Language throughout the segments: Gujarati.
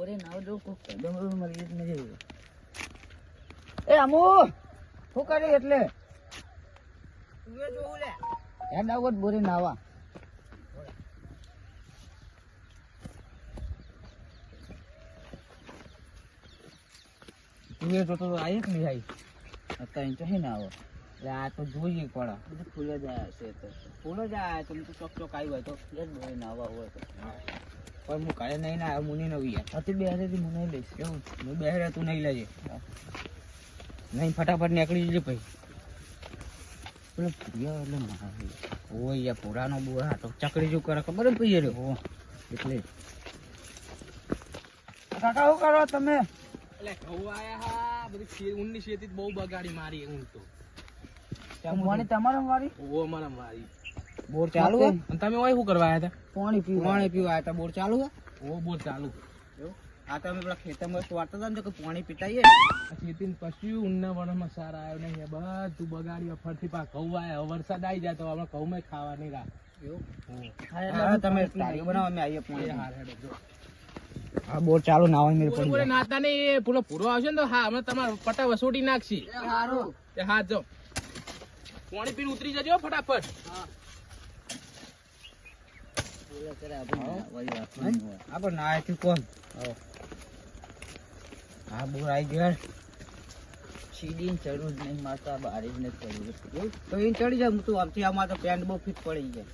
બોરે નાવ જો કોક કદમ મરી જ નથી એ અમુ! શું કરે એટલે? યાર દાવત બોરે નાવા તું એ તો તો આવી જ નહીં આવી અત્યારે તો હે ના આવો. એટલે આ તો જોઈએ કોળા. બધું ફૂલ જ આવ્યા છે તો. ફૂલ જ આવ્યા તમે તો ચોક ચોક આવ્યું હોય તો. જ બોરે નાવા હોય તો. પણ હું કાલે નહીં ના મુની નવી યાર હતી બે હાથેથી હું નહીં લઈશ એવું હું બે હારે તું નહીં લેજે નહીં ફટાફટ નીકળી જજે ભાઈ પેલો પ્રિયા એટલે મારે યાર પુરાનો બુ હા તો ચકડી જો કરે. ખબર પઈએ રે હો એટલે. કાકા શું કરો તમે? એટલે ઘઉં આયા હા બધી ઊનની શેતી બહુ બગાડી મારી ઊન તો. તમારે મારી ઓ અમારા મારી બોર ચાલુ હે? તમે. ઓય શું કરવા આયા પાણી પીવા. પાણી પીવા હતા. બોર ચાલુ હે? ઓ બોર ચાલુ. આ તમે પેલા ખેતરમાં વાળતા હતા ને કે પાણી પીતાઈએ આ ખેતી કશું વણમાં સારા આવ્યો નહીં બધું બગાડી ફરથી પા ઘઉં આયા. વરસાદ આવી જાય તો આપણે ઘઉં ખાવા નહીં રાખ. તમે તારીઓ બનાવો અમે આવીએ પાણી. હાર હેડો જો. હા બોર ચાલુ નાવા નાતા નહીં. એ પેલો પૂરો આવશે ને તો હા હમણાં તમારે પટા વસોટી નાખશી. સારું હાથ જો. પાણી પીને ઉતરી જજો ફટાફટ. આપણે ના થી કોણ હા બોર આવી ગયા સીડી ચડવું જ નહીં મારતા બારી જ નથી ચડવું તો એ ચડી જાય હું તું આમથી આમાં તો પેન્ટ બહુ ફિટ પડી જાય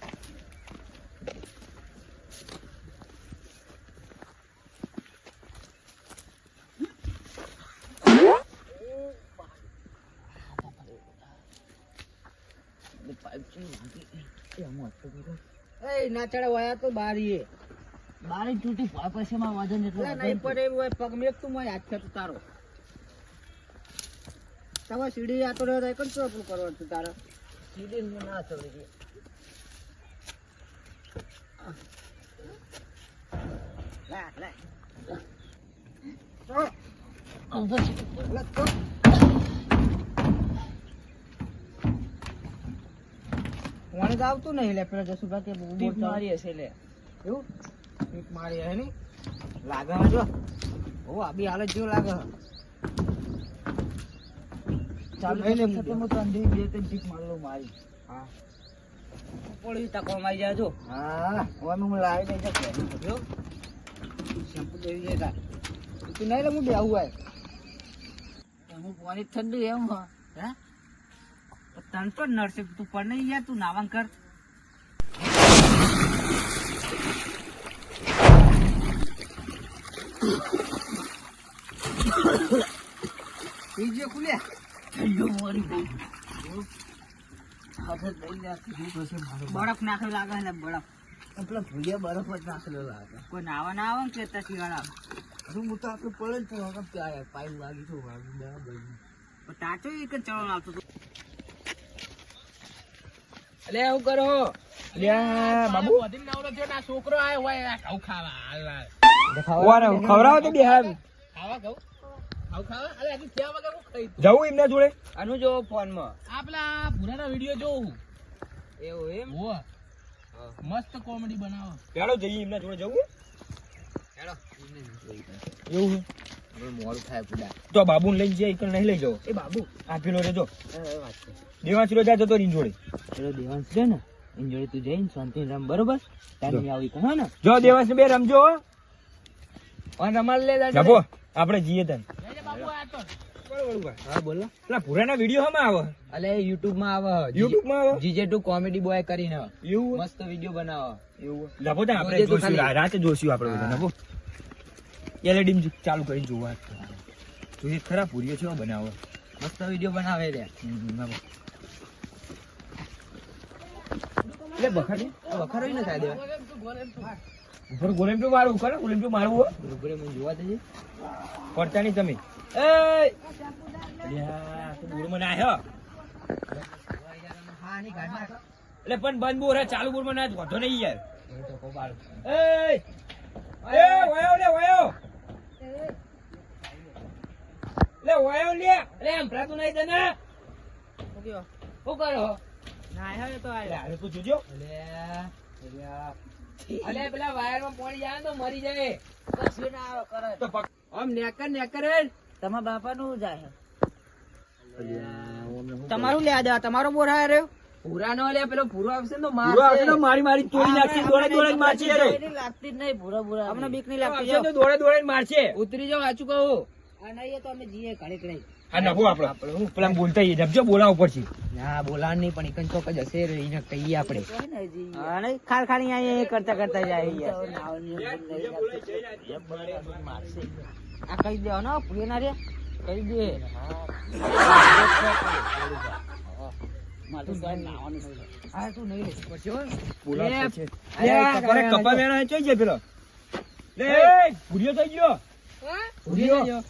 એ ના ચડે વાયા તો બારી બારી તૂટી પછી માં વજન એટલું નહીં. પડે એવું હોય પગ મેકમાં યાદ છે તારો. તમારે સીડી આ તો રહ્યો તો એક જ કરવાનું છે તારે? સીડી ના ચડી ગઈ લા લા તો આવતું નહીં એટલે પેલા જસુભા કે બહુ ટીપ મારી હશે એટલે એવું? ટીપ મારી હે ની લાગે જો. ઓ આ બી હાલત જેવું લાગે. ચાલુ લઈ લે હું તો અંધી બે ત્રણ ટીપ મારી મારી. હા. પોળી તકો મારી જાય જો હા હવે હું લાવી દઈ જશે જો શેમ્પુ દેવી જાય તા નહીં લે હું બેહું આય. હું પાણી ઠંડુ એમ હા હે? તન તો નડશે તું પણ નહીં યાર તું નાવાં કર. બીજો ખુલ્યા ઠંડુ મોરી બરફ નાખેલો લાગે ને બરફ. પેલા ભૂલિયા બરફ જ નાખેલો લાગે. કોઈ નાવા ના આવે ને કે તસી વાળા હું તો આપણે પડે જ ત્યાં પાઇપ લાગી છું ટાચો એક જ ચડવાનું આવતો હતું અલે શું કરો. અલ્યા, બાબુ. વધીને નવરો થયો ના છોકરો આયો હોય આ ઘઉં ખાવા હાલ હાલ. ખવડાવો તો બિહાર ખાવા ઘઉં ખાવ? ખાવા અલે હજી થયા વગર હું ખાઈ એમના જોડે? આનું જો ફોનમાં આ ભૂરાના વીડિયો જોઉં. એવું એમ? હોવે. મસ્ત કોમેડી બનાવો. ચાલો જઈએ એમના જોડે જવું? એવું હવે મોડું થાય પુડા તો બાબુ લઈને જઈએ નહીં લઈ જાઓ એ બાબુ. આ પેલો રેજો વાત છે. જાય જતો રીન જોડે. પેલો દેવાંશ છે ને એની જોડે તું જઈને શાંતિ રમ બરોબર? તારી આવી કહો ને? જો દેવાંશ બે રમજો. અને રમાડ લે આપણે જઈએ તન. બાબુ આ તો હા બોલો. પેલા પુરાના વીડિયો હમાં આવે. અલે યુટ્યુબમાં આવે. યુટ્યુબમાં આવે? જીજે ટુ કોમેડી બોય કરીને. એવું? મસ્ત વીડિયો બનાવો. એવું ત્યાં આપણે જોશું. રાતે જોશું આપણે બધા એલઈડી ચાલુ કરીને જોવા જોઈએ ખરા પૂરીઓ છે બનાવો. મસ્ત વીડિયો બનાવે રે એટલે ને થાય ઉપર ગોલેમ તો કરે ગોલેમ તો. જોવા દેજે. પડતા નહીં તમે. એ તો ની. એટલે પણ બંધ બોર ચાલુ બોરમાં ના વધો નહીં યાર. એ તો. એ એ વયો. લે વયો લે. અરે આમ પ્રાતું નહીં તને. શું કરો? ના આયો તો અરે તું જોજો અલે અલ્યા પેલા વાયરમાં પાણી જાય તો મરી જાય. કશું ના આવે કરે. તો આમ નેકર નેકર. તમારા બાપા નું જાય તમારું લે દે તમારો બોર હાય રહ્યો. ભૂરાનો લે પેલો ભૂરો આવશે ને તો પૂરો આવશે મારશે. તો મારી મારી તોડી નાખશે દોડે દોડે મારશે રે લાગતી જ નહીં ભૂરા ભૂરા અમને બીક નહીં લાગતી દોડે દોડે મારશે. ઉતરી જાવ આચું કહું. આ નહીં તો અમે જઈએ ઘડીક રહી. આ નભો આપણે હું. પેલા બોલતા જબજો બોલાવ ઉપર ના બોલાણ નહીં પણ એકન ચોક જ હશે એને કહીએ આપણે. હા નહીં ખાલ ખાલી અહીંયા કરતા કરતા જાય આ કહી દે ને પુએ ના રે. કહી દે. મારે તો સાહેબ નાવાનું છે. હા તું નહીં હો. બોલાવ કપા વેણા ચોઈ જાય પેલો. લે ભૂરિયો થઈ ગયો. ભૂરિયો.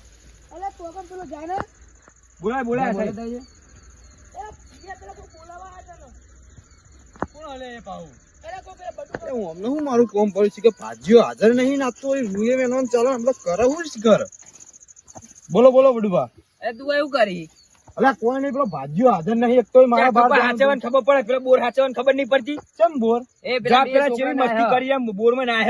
બોલાય બોલાય સાહેબ. કોણ હલે એ બોલાય એ હું અમને હું મારું કોમ પડ્યું છે કે ભાજીઓ હાજર નહીં નાખતો હોય રૂએ વેનો ચાલો આપણે કરે જ કર બોલો બોલો બડુભા. એ તું એવું કરી. અલા કોઈ નહીં પેલો ભાજીઓ હાજર નહીં એક તોય મારા કપા બાર ખબર પડે? પેલા બોર હાચવવાની ખબર નહીં પડતી? ચમ બોર? એ જા પેલા મસ્તી કરી એમ બોરમાં ના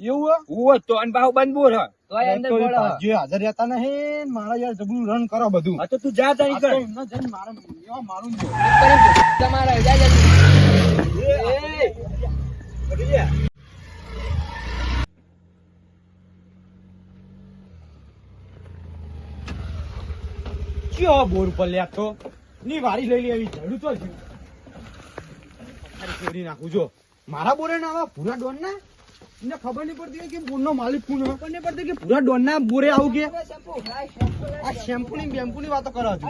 એવું હે? તો બંધ બોર હે. તોય અંદર બોલો. ભાજીઓ હાજર રહેતા નહીં મારા યાર જબરું રન કરો બધું હા તો તું જા તારી કર એમને જઈને મારે એવા મારું જો. તમારા જા જલ્દી. કયો બોર ઉપર લે તો ની વારી લઈ લે જરૂર તો છે નાખું જો મારા બોરે ના આવા પૂરા ડોન ના એને ખબર નહીં પડતી કે બોરનો માલિક કોણ હોય. ખબર નહીં પડતી કે પૂરા ડોન ના બોરે આવું કે? આ શેમ્પુ ની બેમ્પુ ની વાતો કરો છો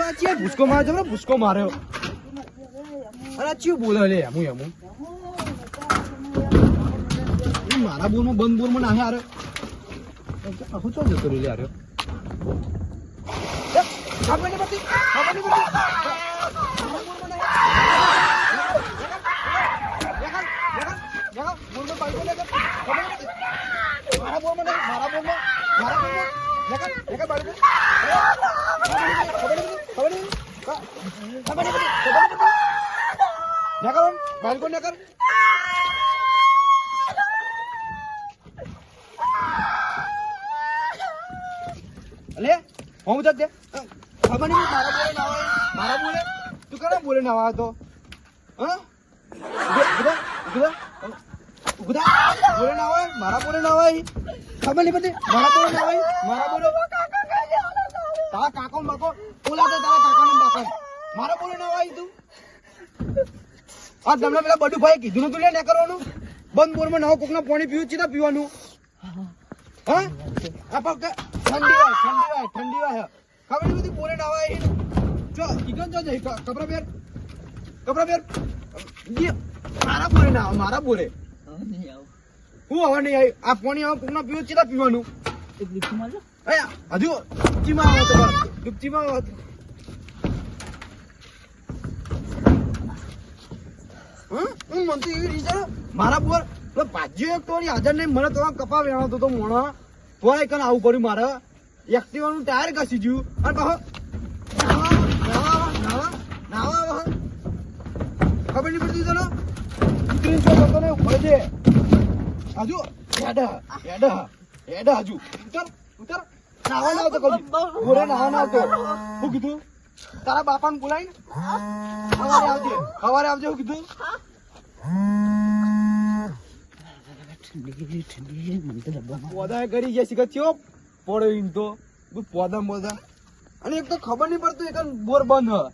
આ ચિયા ભૂસકો મારે છે ભૂસકો માર્યો અરે ચિયું બોલે લે એમું એમું મારા બોરમાં બંધ બોરમાં નાહે આરે. આખું ચો જતો રહ્યો લે આરે. ખબર નહીં પડતી ખબર નહીં પડતી મારા બોરમાં નાહે. મારા બોરમાં મારા બોરમાં, મારા બોરમાં. લેખા, લેખા બાઈકો. ખબર નહીં ખબર નહીં ખબર નહીં ખબર નહીં બોલ, બાઈકો લેખા. અલે હું જતે ખબર નહીં મારા બોલે ના હોય. મારા બોલે? તું કરા બોલે ના આવે તો? હા? ઊભા બોલે ના હોય? મારા બોલે ના હોય? ખબર નહીં પડતી. મારા બોલે ના હોય? મારા બોલે. તારા કાકો બાકો બોલા દે તારા કાકા ને બાકા મારા બોલે ના હોય તું? આ તમને પેલા બડુ ભાઈ કીધું નતું લે ને કરવાનું બંધ બોરમાં નવો કોકના પાણી પીવું ચીતા પીવાનું. હા? આ પગ ઠંડી વાય ઠંડી વાય ઠંડી વાય. ખબર બધી બોલે ના આવે જો ઈગન જો જઈ કપરા બેર. કપરા બેર. મારા બોલે ના આવે મારા બોલે. હું હવે નહીં આવી. આ પાણી હવે કોકના પીવું ચીતા પીવાનું? હજુ ડૂબચીમાં આવે તો ડૂબચીમાં આવે. હું મનથી એવી રીતે મારા બોર. પેલો ભાજીઓ એક તો હાજર નહીં મને તમારા કપા વેણાતો તો મોણા. તોય કન આવું કર્યું મારે. એક્ટિવાનું ટાયર ઘસી ગયું અને કહો નાવા નાવા નાવા નાવા ખબર નહીં પડતી તને? ઉતરીને તો ને ઊભો છે. હજુ એડા એડા હેડ હજુ. ઉતર ઉતર નાવા ના આવતો કદી નાવા ના આવતો. શું કીધું? તારા બાપાને બોલાય સવારે આવજે. સવારે આવજે હું કીધું? પોદા કરી ગયા શીખર ચેવો પડ્યો ઈન તો પોદા. મોદા અને એક તો ખબર નહીં પડતું એક બોર બંધ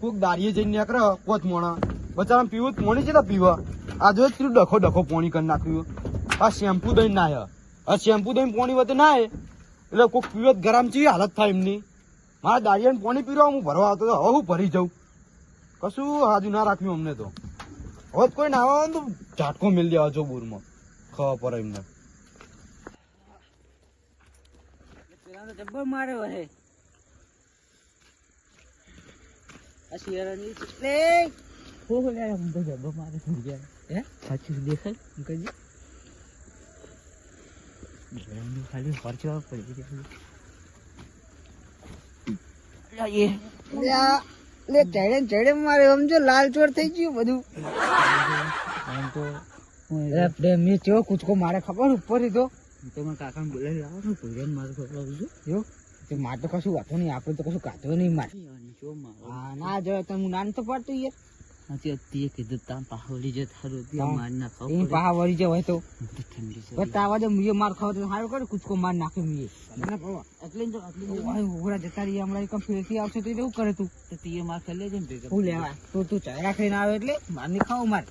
કોક દારીએ જઈને નીકળે કોચ મોણા. બચારા પીવું પોણી છે પીવા. આ જો તું ડખો ડખો પોણી કરી નાખ્યું. આ શેમ્પુ દઈને નાય. આ શેમ્પુ દઈને પોણી વધે નાય. એટલે કોક પીવત ગરમ ચી હાલત થાય એમની. મારા દારિયાને પોણી પીરો હું ભરવા આવતો હવે હું ભરી જાઉં. કશું હાજુ ના રાખ્યું અમને તો. હવે કોઈ નાવા આવે તો ઝાટકો મેળ દેવા જો બોરમાં. ખબર પડે એમને. તો જબ્બર માર્યો હે આ શિયાળાની એટલે હો હો યાર હું તો જબ્બર મારે ગયા હે સાચું દેખાય હું કહેજે ખાલી પરચવા પડી ગયું લે ચડે ચડે મારે સમજો લાલ ચોર થઈ ગયું બધું મેં ચો કૂદકો મારે ખબર ઉપર તો તો મારા કાકા બોલાવી લાવો ને મારું મારે ખબર જો તે માર તો કશું વાતો નહીં આપણે તો કશું કાતો નહીં માર. હા ના જો તો હું નાન તો પડતું યાર. હોય તો. દે મુએ માર ખાવ તો સારું કરે કૂદકો માર નાખે મુએ એટલે જ જતા રહીએ હમણાં ફેરથી આવશે તો એવું કરે તું? તો તીએ માર ખાઈ લેજે ને ભેગા. હું લેવા તો તું ચાયરા ખાઈને આવે એટલે માર નહીં ખાવ માર.